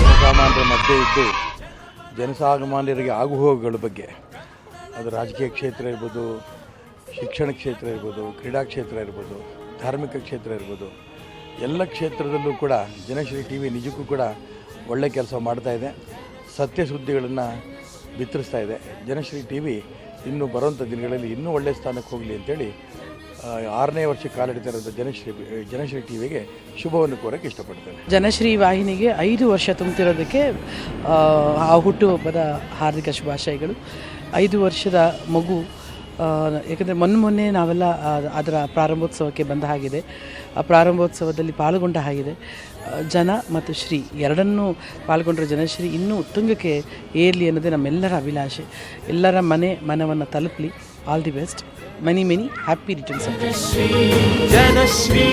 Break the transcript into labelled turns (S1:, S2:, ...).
S1: ಜನಸಾಮಾನ್ಯರ ಮಧ್ಯೆ ಇದ್ದು ಜನಸಾಮಾನ್ಯರಿಗೆ ಆಗುಹೋಗುಗಳ ಬಗ್ಗೆ, ಅದು ರಾಜಕೀಯ ಕ್ಷೇತ್ರ ಇರ್ಬೋದು, ಶಿಕ್ಷಣ ಕ್ಷೇತ್ರ ಇರ್ಬೋದು, ಕ್ರೀಡಾ ಕ್ಷೇತ್ರ ಇರ್ಬೋದು, ಧಾರ್ಮಿಕ ಕ್ಷೇತ್ರ ಇರ್ಬೋದು, ಎಲ್ಲ ಕ್ಷೇತ್ರದಲ್ಲೂ ಕೂಡ ಜನಶ್ರೀ ಟಿ ವಿ ನಿಜಕ್ಕೂ ಕೂಡ ಒಳ್ಳೆ ಕೆಲಸ ಮಾಡ್ತಾ ಇದೆ. ಸತ್ಯ ಸುದ್ದಿಗಳನ್ನು ಬಿತ್ತರಿಸ್ತಾ ಇದೆ. ಜನಶ್ರೀ ಟಿ ವಿ ಇನ್ನು ಬರುವಂಥ ದಿನಗಳಲ್ಲಿ ಇನ್ನೂ ಒಳ್ಳೆಯ ಸ್ಥಾನಕ್ಕೆ ಹೋಗಲಿ ಅಂತೇಳಿ ಆರನೇ ವರ್ಷ ಕಾಲಿಡ್ತಾ ಇರೋಂಥ ಜನಶ್ರೀ ಜನಶ್ರೀ ಟಿವಿಗೆ ಶುಭವನ್ನು ಕೋರಕ್ಕೆ ಇಷ್ಟಪಡ್ತೇನೆ.
S2: ಜನಶ್ರೀ ವಾಹಿನಿಗೆ ಐದು ವರ್ಷ ತುಂಬುತ್ತಿರೋದಕ್ಕೆ ಆ, ಹುಟ್ಟುಹಬ್ಬದ ಹಾರ್ದಿಕ ಶುಭಾಶಯಗಳು. ಐದು ವರ್ಷದ ಮಗು ಏಕೆಂದರೆ ಮೊನ್ನೆ ಮೊನ್ನೆ ನಾವೆಲ್ಲ ಅದರ ಪ್ರಾರಂಭೋತ್ಸವಕ್ಕೆ ಬಂದ ಹಾಗಿದೆ. ಆ ಪ್ರಾರಂಭೋತ್ಸವದಲ್ಲಿ ಪಾಲ್ಗೊಂಡ ಹಾಗಿದೆ. ಜನ ಮತ್ತು ಶ್ರೀ ಎರಡನ್ನೂ ಪಾಲ್ಗೊಂಡಿರೋ ಜನಶ್ರೀ ಇನ್ನೂ ಉತ್ತುಂಗಕ್ಕೆ ಏರಲಿ ಅನ್ನೋದೇ ನಮ್ಮೆಲ್ಲರ ಅಭಿಲಾಷೆ. ಎಲ್ಲರ ಮನೆ ಮನವನ್ನು ತಲುಪಲಿ. All the best many many happy
S3: returns Janashri